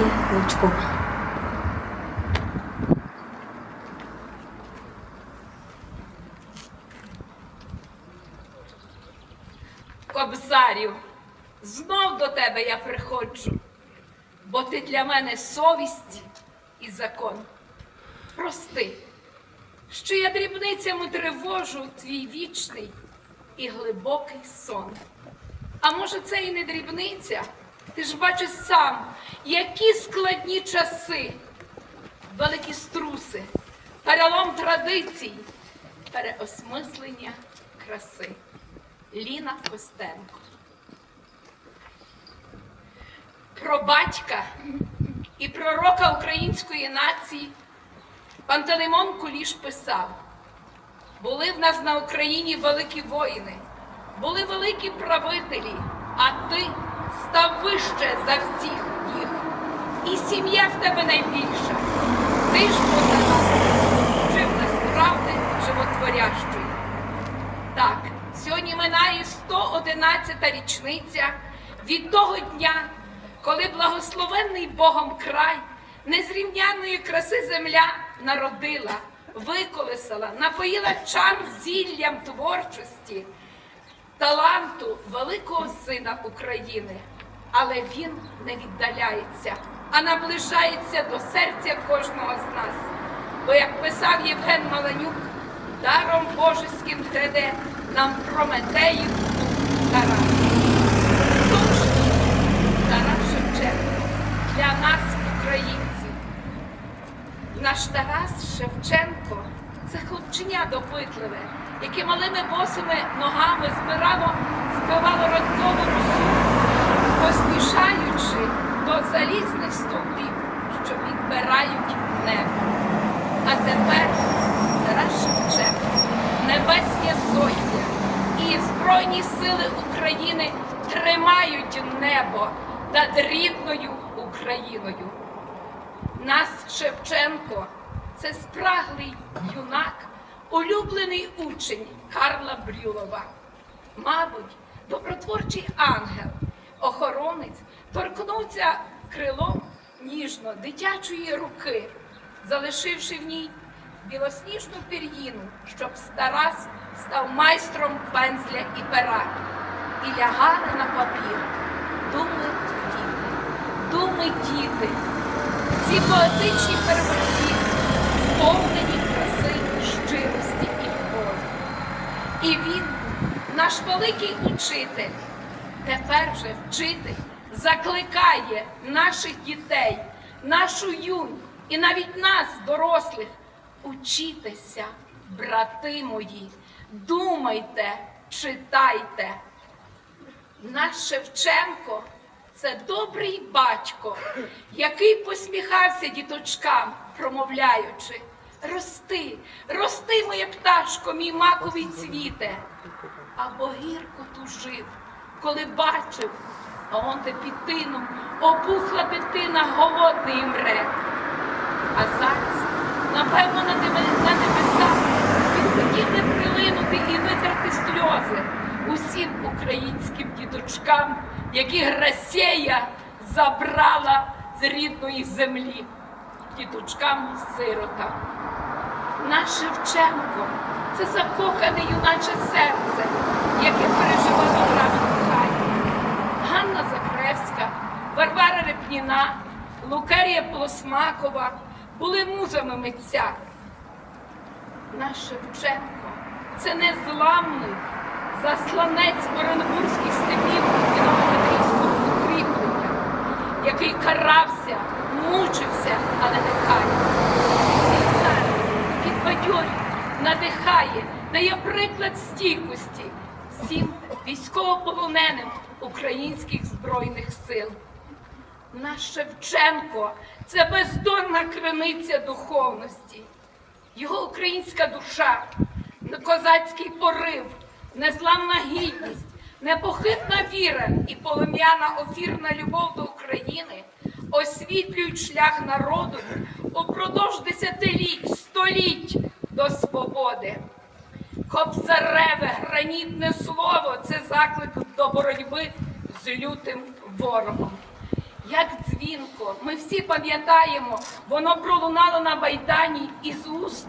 Івані Лучко. Кобзарю, знов до тебе я приходжу, бо ти для мене совість і закон. Прости, що я дрібницями тривожу твій вічний і глибокий сон. А може, це і не дрібниця? Ти ж бачиш сам, які складні часи, великі струси, перелом традицій, переосмислення краси. Ліна Костенко. Про батька і пророка української нації Пантелеймон Куліш писав: були в нас на Україні великі воїни, були великі правителі, а ти став вище за всіх їх. І сім'я в тебе найбільша. Ти ж жив нас правди животворящої. Так, сьогодні минає 111-та річниця від того дня, коли благословенний Богом край незрівняної краси земля народила, виколесала, напоїла чар зіллям творчості, таланту великого сина України. Але він не віддаляється, а наближається до серця кожного з нас. Бо, як писав Євген Маланюк, даром божеським гряде нам Прометеїв Тарас. Тож, Тарас Шевченко для нас, українців. Наш Тарас Шевченко це хлопчиня допитливе, яке малими босими ногами збирало, збивало ранкову росу, поспішаючи до залізних стовпів, що підбирають небо. А тепер Тарас Шевченко, небесні зодія і Збройні сили України тримають небо над рідною Україною. Нас Шевченко це спраглий юнак, улюблений учень Карла Брюлова. Мабуть, добротворчий ангел, охоронець торкнувся крилом ніжно дитячої руки, залишивши в ній білосніжну пір'їну, щоб Тарас став майстром пензля і пера, і лягали на папір. Думи діти, думи діти, ці поетичні первоті, сповнені краси, щирості і любові. І він, наш великий учитель, тепер вже вчитель, закликає наших дітей, нашу юнь і навіть нас, дорослих, учітеся, брати мої, думайте, читайте. Наш Шевченко це добрий батько, який посміхався діточкам, промовляючи: Рости, рости, моє пташко, мій маковий цвіте. Або гірко тужив, коли бачив, а он де під тином опухла дитина голодний мре. А зараз, напевно, на на небесах він хотів не прилинути і витерти сльози усім українським діточкам, яких Росія забрала з рідної землі, діточкам-сиротам. Наш Шевченко це закохане юначе серце, яке переживало наш край. Ганна Закревська, Варвара Репніна, Лукерія Полосмакова були музами митця. Наш Шевченко це незламний засланець Оренбурзьких степів і Новомитрівського укріплення, який карався, мучився, але не каявся. Підбадьорює, надихає, дає приклад стійкості всім військовополоненим українських збройних сил. Наш Шевченко це бездонна криниця духовності. Його українська душа, козацький порив, незламна гідність, непохитна віра і полум'яна офірна любов до України освітлюють шлях народу упродовж десятиліть, століть до свободи. Кобзареве гранітне слово це заклик до боротьби з лютим ворогом. як дзвінко. Ми всі пам'ятаємо, воно пролунало на Майдані із уст,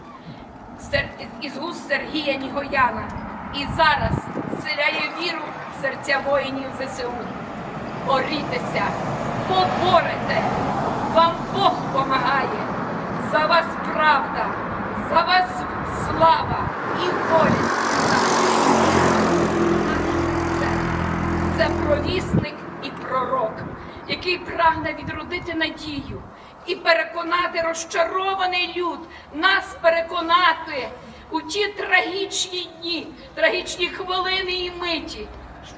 із уст Сергія Нігояна. І зараз вселяє віру в серця воїнів ЗСУ. Борітеся, поборете, вам Бог помагає. За вас правда, за вас слава і воля. Це провісник і пророк, який прагне відродити надію і переконати розчарований люд, нас переконати у ті трагічні дні, трагічні хвилини і миті,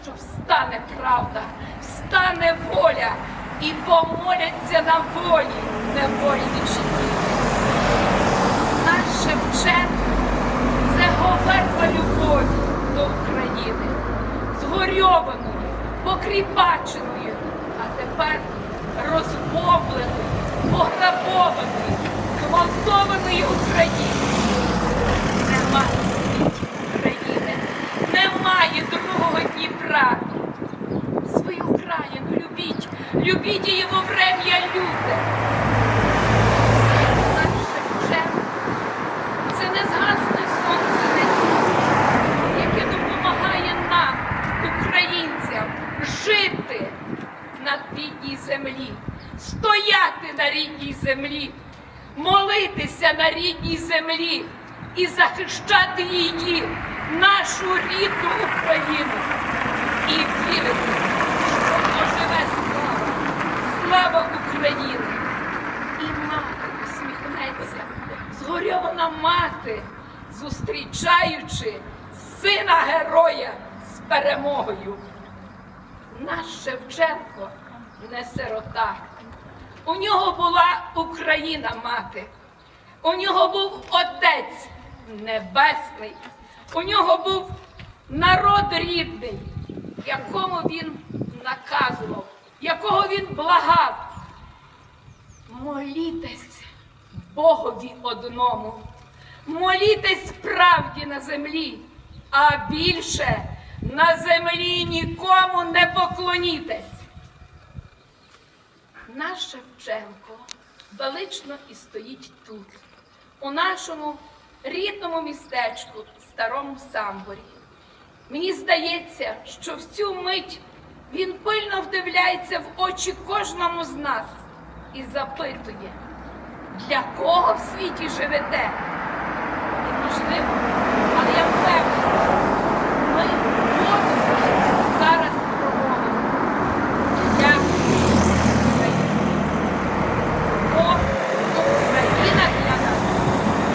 що встане правда, встане воля і помоляться на волі, не волі вічні. Наш це говерка любові до України, згорьованої, покріпаченої, а тепер розбомбленої, пограбованої, зґвалтованої України. Немає світі України, немає другого Дніпра. Свою країну любіть, любіть її во врем'я люте. Наш Шевченко це незгасне сонце надії, яке допомагає нам, українцям, жити на рідній землі, стояти на рідній землі, молитися на рідній землі і захищати її, нашу рідну Україну, і вірити, що оживе слава, слава України. І мати усміхнеться, згорьована мати, зустрічаючи сина героя з перемогою. Наш Шевченко не сирота. У нього була Україна мати, у нього був Отець Небесний, у нього був народ рідний, якому він наказував, якого він благав. Молітесь Богові одному, молітесь правді на землі, а більше на землі нікому не поклонітесь. Наш Шевченко велично і стоїть тут, у нашому рідному містечку, старому Самборі. Мені здається, що в цю мить він пильно вдивляється в очі кожному з нас і запитує, для кого в світі живете? І можливо, але я впевнена, ми можемо зараз промовимо. Я Україна. Бо Україна для нас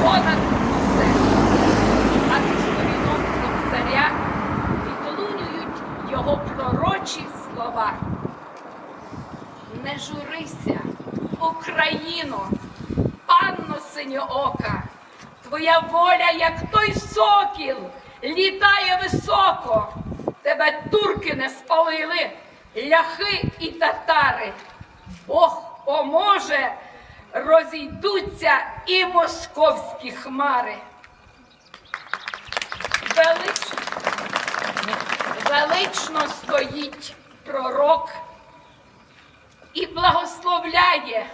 понад усе. А зі сторінок кобзаря відлунюють його пророчі слова. Не журися, Україно, панно синьоока, твоя воля, як той сокіл, літає високо. Тебе турки не спалили, ляхи і татари. Бог поможе, розійдуться і московські хмари. Велично, велично стоїть пророк і благословляє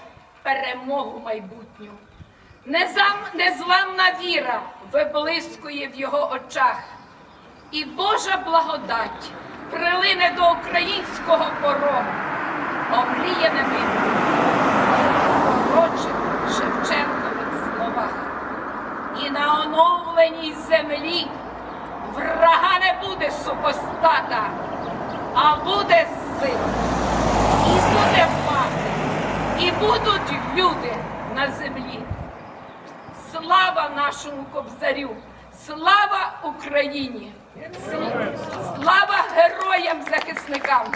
перемогу майбутню. Незламна віра виблискує в його очах, і Божа благодать прилине до українського порогу, омріяними пророчих Шевченкових словах. І на оновленій землі врага не буде супостата, а буде сила. І буде мати, і будуть люди на землі. Слава нашому кобзарю! Слава Україні! Слава героям-захисникам!